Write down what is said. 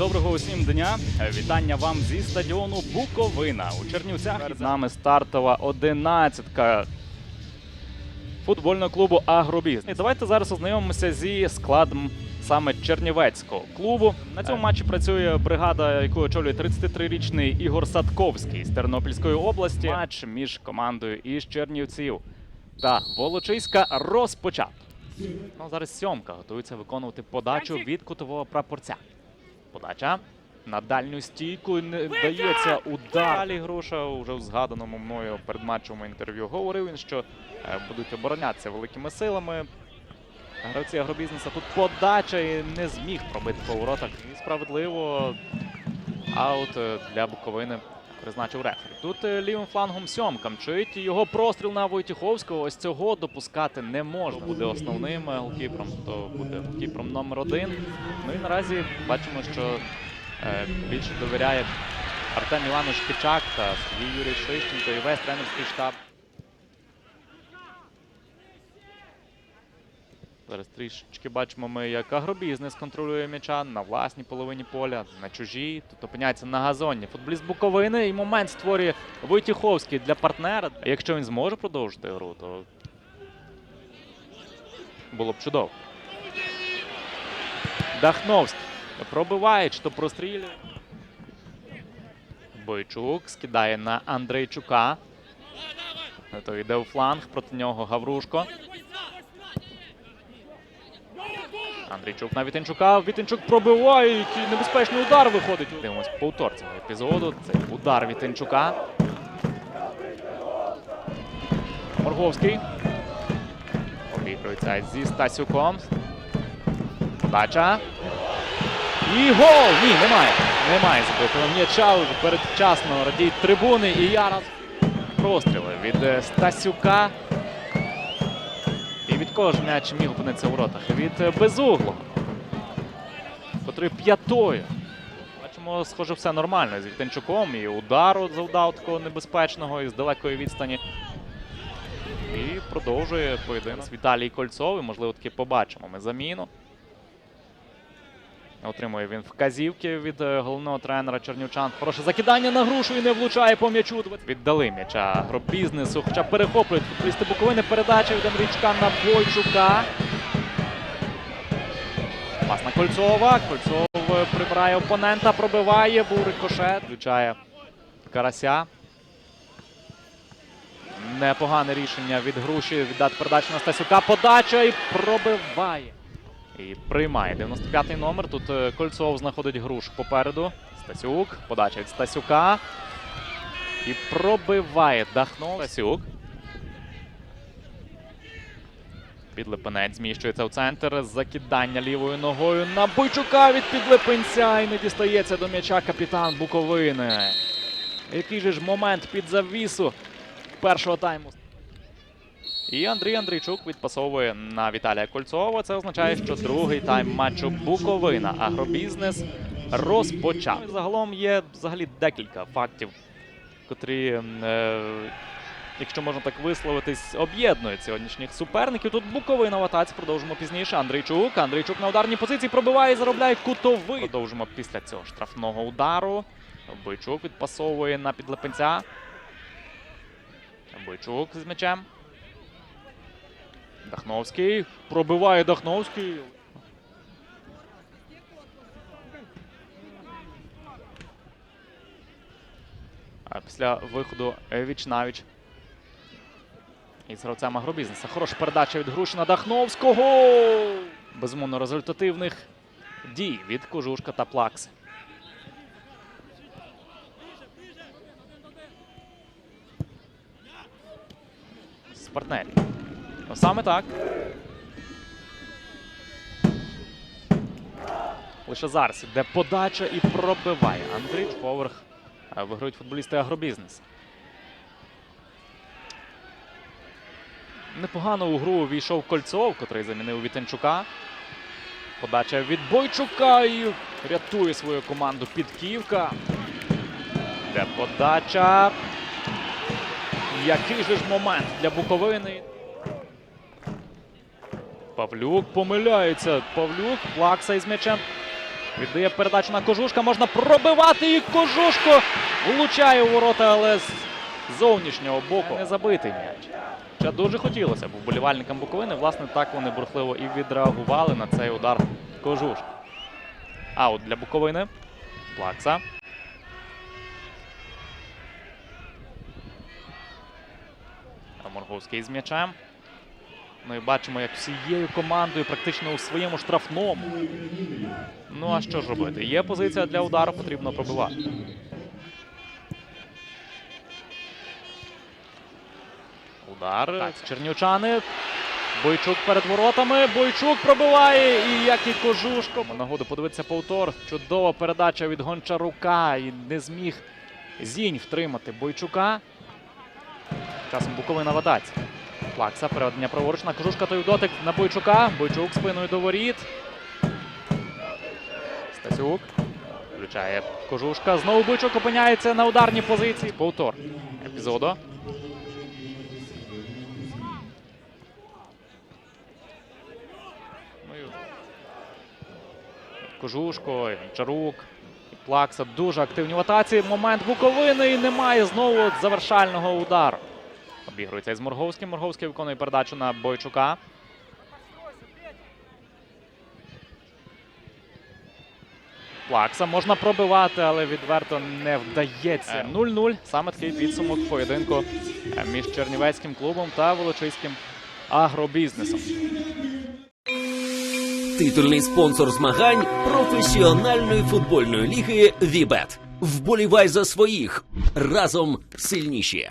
Доброго усім дня. Вітання вам зі стадіону Буковина у Чернівцях. Перед нами стартова одинадцятка футбольного клубу Агробіз. І давайте зараз ознайомимося зі складом саме Чернівецького клубу. На цьому матчі працює бригада, яку очолює 33-річний Ігор Садковський з Тернопільської області. Матч між командою із Чернівців та Волочиська розпочат. Ну, зараз сьомка готується виконувати подачу від кутового прапорця. Подача на дальню стійку не вдається удар. Далі груша вже в згаданому мною передматчевому інтерв'ю говорив він, що е, будуть оборонятися великими силами. Гравці агробізнесу тут подача і не зміг пробити по воротах. І справедливо аут е, для Буковини призначив рефері. Тут е, лівим флангом сьомкам чують Його простріл на Войтіховського. Ось цього допускати не можна. Буде основним голкіпром, голкіпером, то буде голкіпром номер один. Ну і наразі бачимо, що е, більше довіряє Артем Іванович Кичак та Сергій Юрій Шищенко і весь тренерський штаб. Зараз трішечки бачимо ми, як агробізнес контролює м'яча на власній половині поля, на чужій. Тут опиняється на газоні. Футболіст Буковини і момент створює Войтіховський для партнера. Якщо він зможе продовжити гру, то було б чудово. Дахновський пробиває, чи то прострілює. Бойчук скидає на Андрейчука. То йде у фланг проти нього Гаврушко. Андрійчук на Вітенчука. Вітенчук пробиває, який небезпечний удар виходить. Дивимось повтор цього епізоду. Це удар Вітенчука. Морговський. Обігрується зі Стасюком. Подача. І гол! Ні, немає. Немає забитого м'яча. Уже передчасно радіють трибуни. І Ярос. Простріли від е, Стасюка. Від кого ж м'яч міг опинитися у воротах? Від е, безуглого, котрий п'ятою. Бачимо, схоже, все нормально з Вітенчуком. І удару завдав такого небезпечного із далекої відстані. І продовжує поєдинок Віталій Кольцов. І, можливо, таки побачимо ми заміну. Отримує він вказівки від е, головного тренера Чернівчан. Хороше закидання на грушу і не влучає по м'ячу. Віддали м'яча агробізнесу, хоча перехоплюють футболісти Буковини. Передача від Андрійчука на Бойчука. Пас на Кольцова. Кольцов е, прибирає опонента, пробиває, був рикошет. Включає Карася. Непогане рішення від груші. Віддати передачу на Стасюка. Подача і пробиває. І приймає 95-й номер. Тут е, Кольцов знаходить груш попереду. Стасюк. Подача від Стасюка. І пробиває Дахнов. Стасюк. Підлипенець зміщується в центр. Закидання лівою ногою на Бойчука від підлипенця. І не дістається до м'яча капітан Буковини. Який же ж момент під завісу першого тайму. І Андрій Андрійчук відпасовує на Віталія Кольцова. Це означає, що другий тайм матчу Буковина Агробізнес розпочав. Загалом є взагалі декілька фактів, котрі, е, якщо можна так висловитись, об'єднують сьогоднішніх суперників. Тут Буковина в атаці. Продовжимо пізніше. Андрійчук. Андрійчук на ударній позиції пробиває і заробляє кутовий. Продовжимо після цього штрафного удару. Бойчук відпасовує на підлепенця. Бойчук з м'ячем. Дахновський. Пробиває Дахновський. А після виходу віч навіч із гравцем агробізнеса. Хороша передача від Грушина Дахновського. Безумовно, результативних дій від Кожушка та Плакси. З. Саме так. Лише зараз іде подача і пробиває. Андрій поверх е, виграють футболісти агробізнес. Непогано у гру увійшов Кольцов, котрий замінив Вітенчука. Подача від Бойчука і рятує свою команду Підківка. Де подача. Який же ж момент для Буковини. Павлюк помиляється. Павлюк, Плакса із м'ячем. Віддає передачу на Кожушка. Можна пробивати і Кожушко влучає у ворота, але з зовнішнього боку не забитий м'яч. Ще дуже хотілося б вболівальникам Буковини. Власне, так вони бурхливо і відреагували на цей удар Кожушка. Аут для Буковини. Плакса. Морговський з м'ячем. Ну і бачимо, як всією командою, практично у своєму штрафному. Ну а що ж робити? Є позиція для удару, потрібно пробивати. Удар. Так, Чернівчани. Бойчук перед воротами. Бойчук пробиває. І як і кожушко. Нагоду подивитися повтор. Чудова передача від Гончарука. І не зміг Зінь втримати Бойчука. Часом Буковина в атаці. Плакса, переведення праворуч на кожушка той дотик на Бойчука. Бойчук спиною до воріт. Стасюк. Включає кожушка. Знову Бойчук опиняється на ударній позиції. Повтор епізоду. Ну Кожушко, і Плакса дуже активні в атаці. Момент Буковини і немає знову завершального удару. Обігрується із Морговським. Морговський виконує передачу на Бойчука. Плакса можна пробивати, але відверто не вдається. 0-0. Саме такий підсумок поєдинку е, між Чернівецьким клубом та Волочиським агробізнесом. Титульний спонсор змагань професіональної футбольної ліги Вібет. Вболівай за своїх разом сильніші.